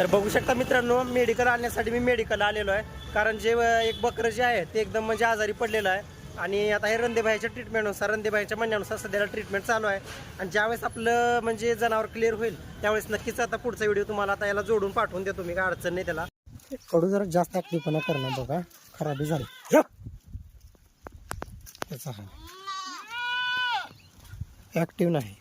तर बघू शकता मित्रांनो मेडिकल आणण्यासाठी मी मेडिकल आलेलो आहे. कारण जे एक बकरं जे आहे ते एकदम म्हणजे आजारी पडलेलं आहे. आणि आता हे रंदेभाईच्या ट्रीटमेंटनुसार रंदेभाईच्या म्हणण्यानुसार सध्याला ट्रीटमेंट चालू आहे. आणि ज्यावेळेस आपलं म्हणजे जनावर क्लिअर होईल त्यावेळेस नक्कीच आता पुढचा व्हिडिओ तुम्हाला आता याला जोडून पाठवून देतो मी. काय अडचण नाही त्याला. कडू जरा जास्त ऍक्टिव्हपणा करणं बघा. खराबी झाली. त्याचा हा. ॲक्टिव्ह नाही.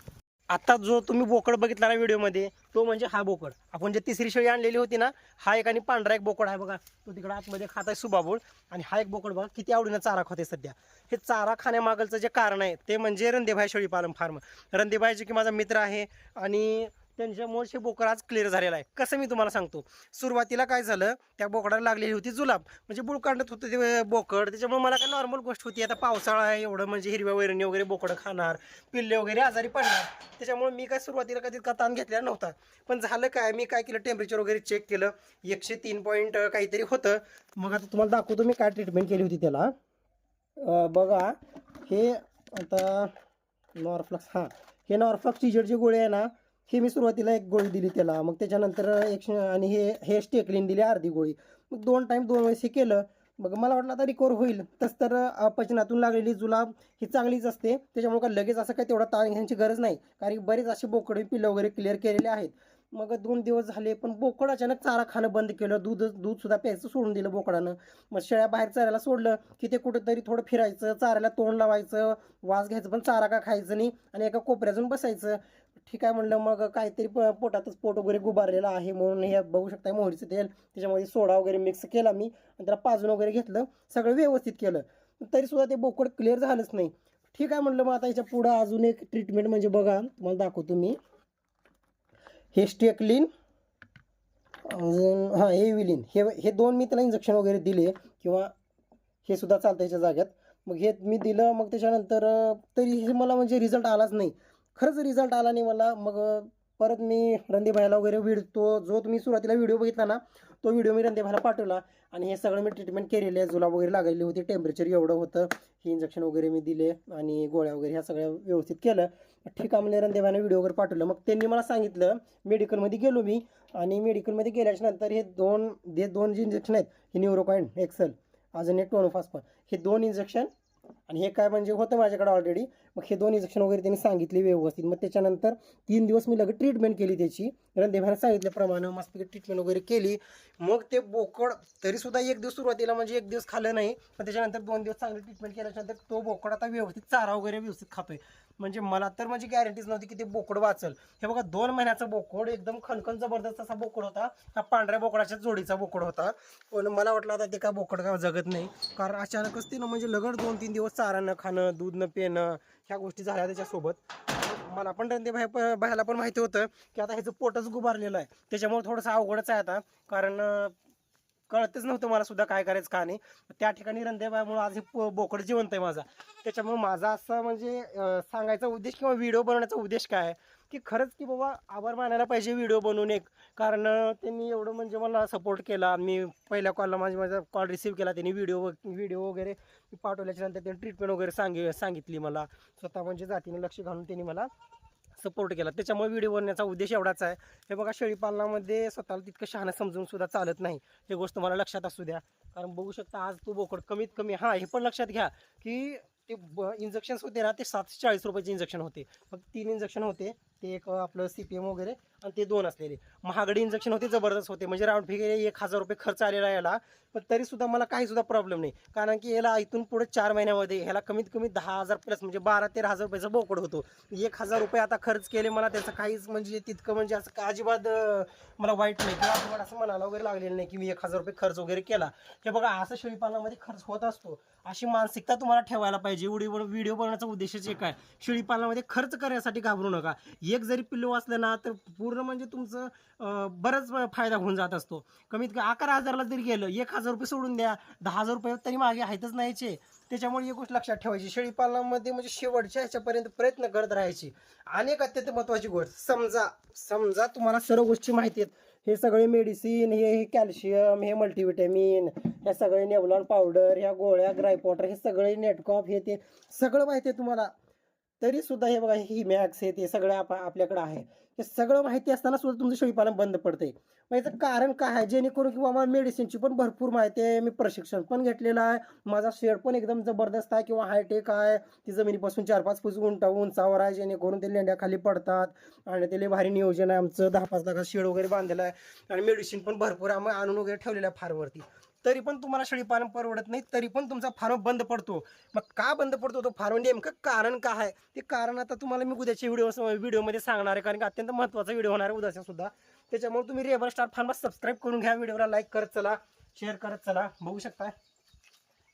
आता जो तुम्ही बोकड बघितला ना व्हिडिओमध्ये तो म्हणजे हा बोकड. आपण जे तिसरी शेळी आणलेली होती ना हा एक आणि पांढरा एक बोकड आहे बघा. तो तिकडे आतमध्ये खात आहे सुबाबूळ. आणि हा एक बोकड बघा किती आवडीनं चारा खाते सध्या. हे चारा खाण्यामागलचं जे कारण आहे ते म्हणजे रंदेभाई शेळी पालन फार्म. रंदेभाई जे की माझा मित्र आहे आणि त्यांच्यामुळे हे बोकड आज क्लिअर झालेला आहे. कसं मी तुम्हाला सांगतो? सुरुवातीला काय झालं? त्या बोकडाला लागलेली होती जुलाब. म्हणजे बुळकांडत होतं ते बोकड. त्याच्यामुळे मला काय नॉर्मल गोष्ट होती. आता पावसाळा आहे एवढं म्हणजे हिरव्या वैरणी वगैरे बोकडं खाणार पिल्ले वगैरे आजारी पडणार. त्याच्यामुळे मी काय सुरुवातीला कधी का ताण घेतलेला नव्हता. पण झालं काय? मी काय केलं? टेम्परेचर वगैरे चेक केलं. एकशे तीन पॉईंट काहीतरी होतं. मग आता तुम्हाला दाखवतो मी काय ट्रीटमेंट केली होती त्याला. बघा. हे आता नॉर्फ्लक्स हां. हे नॉर्फ्लक्स टीजर जे गोळी आहे ना हे मी सुरुवातीला एक गोळी दिली त्याला. मग त्याच्यानंतर एक आणि हे हे स्टेकलिन दिली अर्धी गोळी. मग दोन टाईम दोन वेळेस हे केलं. मग मला वाटलं आता रिकवर होईल. तस तर अपचनातून लागलेली जुलाब ही चांगलीच असते. त्याच्यामुळे का लगेच असं काही तेवढा ताण घ्यायची गरज नाही. कारण की बरेच असे बोकडे पिल्लं वगैरे क्लिअर केलेले आहेत. मग दोन दिवस झाले पण बोकड अचानक चारा खाणं बंद केलं. दूध दूधसुद्धा प्यायचं सोडून दिलं बोकडानं. मग शेळ्या बाहेर चारायला सोडलं की ते कुठंतरी थोडं फिरायचं चाऱ्याला तोंड लावायचं वास घ्यायचं पण चारा का खायचं नाही आणि एका कोपऱ्यातून बसायचं. ठीक आहे म्हणलं मग काहीतरी प- पोटातच पोट वगैरे गुबारलेलं आहे म्हणून हे बघू शकता मोहरीचं तेल. त्याच्यामध्ये सोडा वगैरे मिक्स केला मी आणि त्याला पाजून वगैरे घेतलं सगळं व्यवस्थित केलं. तरी सुद्धा ते बोकड क्लिअर झालंच नाही. ठीक आहे म्हणलं मग आता याच्या पुढं अजून एक ट्रीटमेंट म्हणजे बघा तुम्हाला दाखवतो मी. हे स्टेक्लिन अजून हां हे विलिन. हे हे दोन मी त्याला इंजेक्शन वगैरे दिले किंवा हे सुद्धा चालतं याच्या जाग्यात मग हे मी दिलं मग त्याच्यानंतर तरी हे मला म्हणजे रिझल्ट आलाच नाही. खरंच रिझल्ट आला नाही मला. मग परत मी रणदीभाईला वगैरे व्हिडिओ तो जो तुम्ही सुरुवातीला व्हिडिओ बघितला ना तो व्हिडिओ मी रणदीभाईला पाठवला. आणि हे सगळं मी ट्रीटमेंट केलेली आहे. जुलाब वगैरे लागलेली होती. टेम्परेचर एवढं होतं. हे इंजेक्शन वगैरे मी दिले. आणि गोळ्या वगैरे ह्या सगळ्या व्यवस्थित केलं ठीक आहे म्हणजे रणदेवाने व्हिडिओ वगैरे पाठवलं. मग त्यांनी मला सांगितलं मेडिकलमध्ये गेलो मी. आणि मेडिकलमध्ये गेल्याच्यानंतर हे दोन हे दोन जे इंजेक्शन आहेत हे न्यूरोकॉइन एक्सेल अजून एक टोनोफास्पर हे दोन इंजेक्शन आणि हे काय म्हणजे होतं माझ्याकडे ऑलरेडी मग हे दोन इंजेक्शन वगैरे त्यांनी सांगितले व्यवस्थित. मग त्याच्यानंतर तीन दिवस मी लगेच ट्रीटमेंट केली त्याची. रणदेवाने सांगितल्याप्रमाणे मस्तपैकी ट्रीटमेंट वगैरे केली. मग ते बोकड तरीसुद्धा एक दिवस सुरुवातीला म्हणजे एक दिवस खाल्लं नाही. पण त्याच्यानंतर दोन दिवस चांगली ट्रीटमेंट केल्याच्यानंतर तो बोकड आता व्यवस्थित चारा वगैरे व्यवस्थित खातोय. म्हणजे मला तर म्हणजे गॅरंटीच नव्हती की ते बोकड वाचल. हे बघा दोन महिन्याचा बोकड एकदम खणखण जबरदस्त असा बोकड होता. हा पांढऱ्या बोकडाच्या जोडीचा बोकड होता. पण मला वाटलं आता ते काय बोकड का जगत नाही. कारण अचानकच ते ना म्हणजे लगड दोन तीन दिवस चारा न खाणं दूध न पिणं ह्या गोष्टी झाल्या त्याच्यासोबत. मला पण रणदे भाई भायला पण माहिती होतं की आता ह्याचं पोटच गुबारलेलं आहे. त्याच्यामुळे थोडंसं अवघडच आहे आता. कारण कळतच नव्हतं मला सुद्धा काय करायचं का नाही. त्या ठिकाणी रणदेबामुळे आज हे पो- बोकड जिवंत आहे माझा. त्याच्यामुळे माझा असं म्हणजे सांगायचा उद्देश किंवा व्हिडिओ बनवण्याचा उद्देश काय आहे? की खरंच की बाबा आभार मानायला पाहिजे व्हिडिओ बनवून एक. कारण त्यांनी एवढं म्हणजे मला सपोर्ट केला. मी पहिल्या कॉलला माझी माझा कॉल रिसीव्ह केला. त्यांनी व्हिडिओ व्हिडिओ वगैरे मी पाठवल्याच्या नंतर त्यांनी ट्रीटमेंट वगैरे सांगे सांगितली मला. स्वतः म्हणजे जातीने लक्ष घालून त्यांनी मला सपोर्ट केला. त्याच्यामुळे व्हिडिओ बनण्याचा उद्देश एवढाच आहे. हे बघा शेळीपालनामध्ये स्वतःला तितकं शहाणं समजून सुद्धा चालत नाही. हे गोष्ट मला लक्षात असू द्या. कारण बघू शकता आज तू बोकड कमीत कमी हां हे पण लक्षात घ्या की ते इंजेक्शन्स होते ना ते सातशे चाळीस रुपयाचे इंजेक्शन होते. फक्त तीन इंजेक्शन होते. ते एक आपलं सी पी एम वगैरे आणि ते दोन असलेले. महागडे इंजेक्शन होते जबरदस्त होते. म्हणजे राऊंड फिगर एक हजार रुपये खर्च आलेला याला. पण तरीसुद्धा मला काहीसुद्धा प्रॉब्लेम नाही. कारण की याला इथून पुढे चार महिन्यामध्ये ह्याला कमीत कमी दहा हजार प्लस म्हणजे बारा तेरा हजार रुपयाचा बोकड होतो. एक हजार रुपये आता खर्च केले मला त्याचं काहीच म्हणजे तितकं म्हणजे असं का अजिबात मला वाईट नाही. किंवा अजिबात असं म्हणायला वगैरे लागलेलं नाही की मी एक हजार रुपये खर्च वगैरे केला. हे बघा असं शेळीपालनामध्ये खर्च होत असतो. अशी मानसिकता तुम्हाला ठेवायला पाहिजे. व्हिडिओ व्हिडिओ बनवण्याचा उद्देशच एक आहे. शेळीपालनामध्ये खर्च करण्यासाठी घाबरू नका. एक जरी पिल्लू असलं ना तर पूर्ण म्हणजे तुमचं बरंच बराच फायदा होऊन जात असतो. कमीत कमी अकरा हजारला जरी गेलं एक हजार रुपये सोडून द्या दहा हजार रुपये तरी मागे आहेतच नाहीचे. त्याच्यामुळे एक गोष्ट लक्षात ठेवायची शेळीपालनामध्ये म्हणजे शेवटच्या ह्याच्यापर्यंत प्रयत्न करत राहायची. अनेक अत्यंत महत्वाची गोष्ट समजा समजा तुम्हाला सर्व गोष्टी माहिती आहेत. हे सगळे मेडिसिन हे हे कॅल्शियम हे मल्टीव्हिटॅमिन ह्या सगळे नेवलॉन पावडर ह्या गोळ्या ग्रायपॉटर हे सगळे नेटकॉप हे ते सगळं माहिती आहे तुम्हाला. तरी सुद्धा हे बघा ही मॅक्स हे ते सगळं आप आपल्याकडे आहे. हे सगळं माहिती असताना सुद्धा तुमचं शेळीपालन बंद पडते मग याचं कारण काय आहे? जेणेकरून किंवा मला मेडिसिनची पण भरपूर माहिती आहे. मी प्रशिक्षण पण घेतलेलं आहे. माझा शेड पण एकदम जबरदस्त आहे किंवा हायटेक आहे. ती जमिनीपासून चार पाच फूट उंटा उंचावर आहे. जेणेकरून ते लेंड्या खाली पडतात आणि ते भारी नियोजन आहे. आमचं दहा पाच लाखाचं शेड वगैरे बांधलेलं आहे. आणि मेडिसिन पण भरपूर आम्ही आणून वगैरे ठेवलेलं आहे फारवरती तरी पण तुम्हाला शेळीपालन परवडत नाही तरी पण तुमचा फार्म बंद पडतो. मग का बंद पडतो? तो फार्म नेमकं कारण काय आहे? ते कारण आता तुम्हाला मी उद्याच्या व्हिडिओ व्हिडिओमध्ये सांगणार आहे कारण की अत्यंत महत्त्वाचा व्हिडिओ होणार आहे उद्याचा सुद्धा. त्याच्यामुळे तुम्ही रेबर स्टार फार्मला सबस्क्राईब करून घ्या व्हिडिओला लाईक करत चला शेअर करत चला. बघू शकता.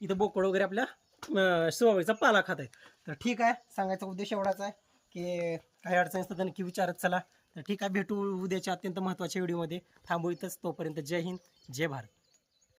इथं बोकड वगैरे आपल्या अं, पाला खात आहे तर ठीक आहे सांगायचा उद्देश एवढाच आहे की काही अडचणी असतात नक्की विचारत चला. तर ठीक आहे भेटू उद्याच्या अत्यंत महत्त्वाच्या व्हिडिओमध्ये. थांबू इथंच तोपर्यंत जय हिंद जय भारत.